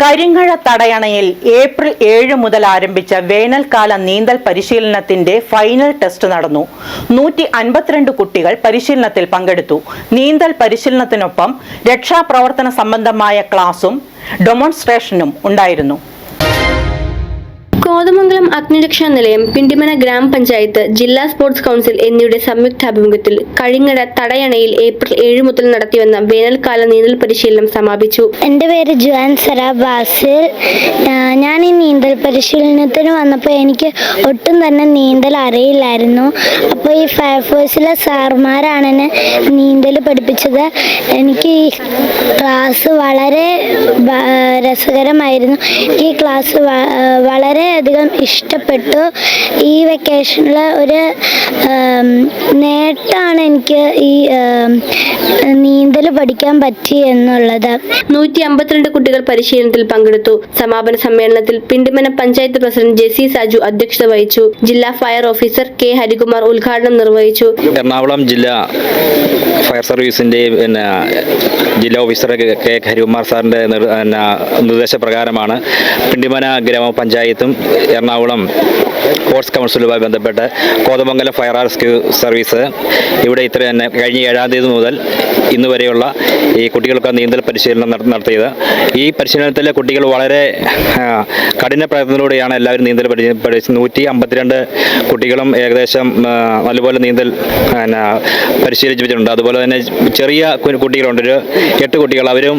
Karingazha തടയണയിൽ April ഏഴ് മുതൽ ആരംഭിച്ച വേനൽക്കാല നീന്തൽ പരിശീലനത്തിന്റെ ഫൈനൽ ടെസ്റ്റ് നടന്നു. നൂറ്റി അൻപത്തിരണ്ട് കുട്ടികൾ പരിശീലനത്തിൽ പങ്കെടുത്തു. നീന്തൽ പരിശീലനത്തിനൊപ്പം രക്ഷാപ്രവർത്തന സംബന്ധമായ ക്ലാസും ഡെമോൺസ്ട്രേഷനും ഉണ്ടായിരുന്നു. കോതമംഗലം അഗ്നിരക്ഷാ നിലയം പിണ്ടിമന ഗ്രാമപഞ്ചായത്ത് ജില്ലാ സ്പോർട്സ് കൗൺസിൽ എന്നിവയുടെ സംയുക്താഭിമുഖ്യത്തിൽ കഴിങ്ങട തടയണയിൽ ഏപ്രിൽ ഏഴ് മുതൽ നടത്തിവന്ന വേനൽക്കാല നീന്തൽ പരിശീലനം സമാപിച്ചു. എന്റെ പേര് ജുവാൻ ബാസിൽ. ഞാൻ ഈ നീന്തൽ പരിശീലനത്തിന് വന്നപ്പോൾ എനിക്ക് ഒട്ടും തന്നെ നീന്തൽ അറിയില്ലായിരുന്നു. അപ്പോൾ ഈ ഫയർഫോഴ്സിലെ സാർമാരാണ് എന്നെ നീന്തൽ പഠിപ്പിച്ചത്. എനിക്ക് ഈ ക്ലാസ് വളരെ രസകരമായിരുന്നു. ഈ ക്ലാസ് വ- വളരെയധികം ഇഷ്ടപ്പെട്ടു. ഈ വെക്കേഷനിൽ ഒരു നേട്ടമാണ് എനിക്ക് ഈ നീന്തൽ പഠിക്കാൻ പറ്റി എന്നുള്ളത്. നൂറ്റി അമ്പത്തിരണ്ട് കുട്ടികൾ പരിശീലനത്തിൽ പങ്കെടുത്തു. സമാപന സമ്മേളനത്തിൽ പിണ്ടിമന പഞ്ചായത്ത് പ്രസിഡന്റ് ജെസി സാജു അധ്യക്ഷത വഹിച്ചു. ജില്ലാ ഫയർ ഓഫീസർ കെ ഹരികുമാർ ഉദ്ഘാടനം നിർവഹിച്ചു. എറണാകുളം ജില്ലാ ഫയർ സർവീസിന്റെ പിന്നെ ജില്ലാ ഓഫീസർ കെ ഹരികുമാർ സാറിന്റെ നിർദ്ദേശപ്രകാരമാണ് പിണ്ടിമന ഗ്രാമപഞ്ചായത്തും എറണാകുളം സ്പോർട്സ് കൗൺസിലുമായി ബന്ധപ്പെട്ട് കോതമംഗലം ഫയർ റെസ്ക്യൂ സർവീസ് ഇവിടെ ഇത്ര തന്നെ കഴിഞ്ഞ ഏഴാം തീയതി മുതൽ ഇന്ന് വരെയുള്ള ഈ കുട്ടികൾക്ക് നീന്തൽ പരിശീലനം നട- നടത്തിയത്. ഈ പരിശീലനത്തിൽ കുട്ടികൾ വളരെ കഠിന പ്രയത്നത്തിലൂടെയാണ് എല്ലാവരും നീന്തൽ പരിശീലനം നൂറ്റി അമ്പത്തിരണ്ട് കുട്ടികളും ഏകദേശം നല്ലപോലെ നീന്തൽ പരിശീലിച്ചിട്ടുണ്ട് അതുപോലെ തന്നെ ചെറിയ കുട്ടികളുണ്ട്. ഒരു എട്ട് കുട്ടികൾ. അവരും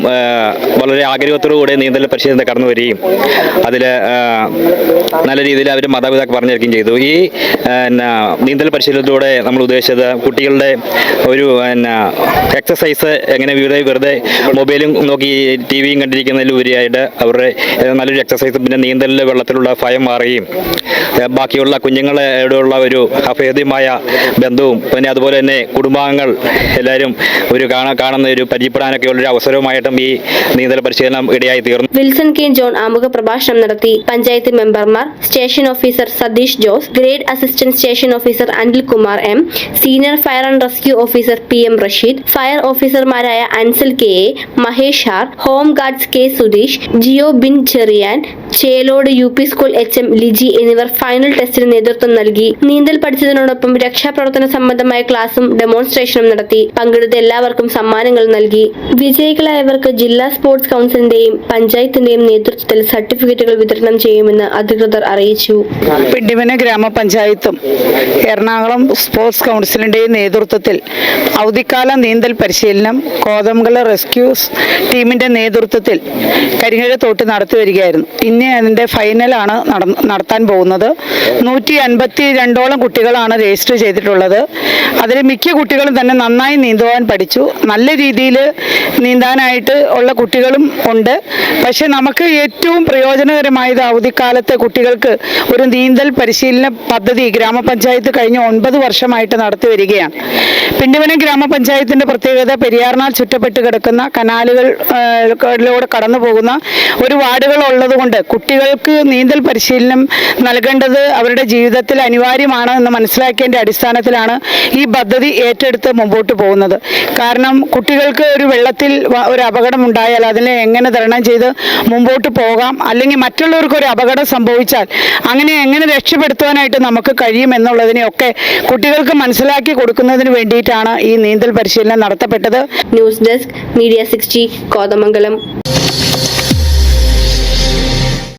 വളരെ ആഗ്രഹത്തോടു കൂടി നീന്തൽ പരിശീലനം കടന്നു വരികയും അതിൽ നല്ല രീതിയിൽ അവർ മാതാപിതാക്കൾ പറഞ്ഞിരിക്കുകയും ചെയ്തു. ഈ നീന്തൽ പരിശീലനത്തിലൂടെ നമ്മൾ ഉദ്ദേശിച്ചത് കുട്ടികളുടെ ഒരു എക്സസൈസ് എങ്ങനെ വിവിധ വെറുതെ മൊബൈലും നോക്കി ടി വിയും കണ്ടിരിക്കുന്നതിലുപരിയായിട്ട് അവരുടെ നല്ലൊരു എക്സസൈസ് പിന്നെ നീന്തലിൽ വെള്ളത്തിലുള്ള ഭയം മാറുകയും ബാക്കിയുള്ള കുഞ്ഞുങ്ങളോടുള്ള ഒരു അഭേദ്യമായ ബന്ധവും പിന്നെ അതുപോലെ തന്നെ കുടുംബാംഗങ്ങൾ എല്ലാവരും ഒരു കാണുന്ന ഒരു പരിചയപ്പെടാനൊക്കെ ഉള്ളൊരു അവസരവുമായിട്ടും ഈ നീന്തൽ പരിശീലനം ഇടയായി തീർന്നു. Wilson K. ജോൺ ആമുഖ പ്രഭാഷണം നടത്തി. പഞ്ചായത്ത് മെമ്പർമാർ station officer Satheesh Jose grade assistant station officer Anil Kumar M senior fire and rescue officer P M Rasheed fire ഓഫീസർമാരായ Ansal K A Mahesh R home guards K Sudheesh Jiobin Cheriyan Chelad U P school H M Liji എന്നിവർ final ടെസ്റ്റിന് നേതൃത്വം നൽകി. നീന്തൽ പഠിച്ചതിനോടൊപ്പം രക്ഷാപ്രവർത്തന സംബന്ധമായ ക്ലാസും ഡെമോൺസ്ട്രേഷനും നടത്തി. പങ്കെടുത്ത എല്ലാവർക്കും സമ്മാനങ്ങൾ നൽകി. വിജയികളായവർക്ക് ജില്ലാ സ്പോർട്സ് കൗൺസിലിന്റെയും പഞ്ചായത്തിന്റെയും നേതൃത്വത്തിൽ സർട്ടിഫിക്കറ്റുകൾ വിതരണം ചെയ്യുമെന്ന് അധികൃതർ അറിയിച്ചു. പിണ്ടിമന ഗ്രാമപഞ്ചായത്തും എറണാകുളം സ്പോർട്സ് കൗൺസിലിന്റെയും നേതൃത്വത്തിൽ അവധിക്കാല നീന്തൽ പരിശീലനം കോതമംഗല റെസ്ക്യൂ ടീമിന്റെ നേതൃത്വത്തിൽ കരിങ്ങഴ തോട്ട് നടത്തി വരികയായിരുന്നു ഇന്ന് അതിന്റെ ഫൈനലാണ് നടത്താൻ പോകുന്നത്. നൂറ്റി അൻപത്തി രണ്ടോളം കുട്ടികളാണ് രജിസ്റ്റർ ചെയ്തിട്ടുള്ളത്. അതിൽ മിക്ക കുട്ടികളും തന്നെ നന്നായി നീന്തുവാൻ പഠിച്ചു. നല്ല രീതിയിൽ നീന്താനായിട്ട് ഉള്ള കുട്ടികളും ഉണ്ട്. പക്ഷെ നമുക്ക് ഏറ്റവും പ്രയോജനകരമായത് അവധിക്കാലത്തെ കുട്ടികൾക്ക് ഒരു നീന്തൽ പരിശീലന പദ്ധതി ഗ്രാമപഞ്ചായത്ത് കഴിഞ്ഞ ഒൻപത് വർഷമായിട്ട് നടത്തി വരികയാണ്. പിണ്ടിവനം ഗ്രാമപഞ്ചായത്തിന്റെ പ്രത്യേകത പെരിയാറിനാൽ ചുറ്റപ്പെട്ട് കിടക്കുന്ന കനാലുകളിലൂടെ കടന്നു പോകുന്ന ഒരു വാർഡുകൾ ഉള്ളതുകൊണ്ട് കുട്ടികൾക്ക് നീന്തൽ പരിശീലനം നൽകേണ്ടത് അവരുടെ ജീവിതത്തിൽ അനിവാര്യമാണ് എന്ന് മനസ്സിലാക്കിയതിന്റെ അടിസ്ഥാനത്തിലാണ് ഈ പദ്ധതി ഏറ്റെടുത്ത് മുമ്പോട്ട് പോകുന്നത്. കാരണം കുട്ടികൾക്ക് ഒരു വെള്ളത്തിൽ ഒരു അപകടം ഉണ്ടായാൽ അതിനെ എങ്ങനെ തരണം ചെയ്ത് മുമ്പോട്ട് പോകാം? അല്ലെങ്കിൽ മറ്റുള്ളവർക്ക് ഒരു അപകടം സംഭവിച്ചാൽ അങ്ങനെ എങ്ങനെ രക്ഷപ്പെടുത്തുവാനായിട്ട് നമുക്ക് കഴിയും എന്നുള്ളതിനെയൊക്കെ കുട്ടികൾക്ക് മനസ്സിലാക്കി കൊടുക്കുന്നതിന് വേണ്ടിയിട്ടാണ് ഈ നീന്തൽ പരിശീലനം നടത്തപ്പെട്ടത്. News desk media sixty Kothamangalam.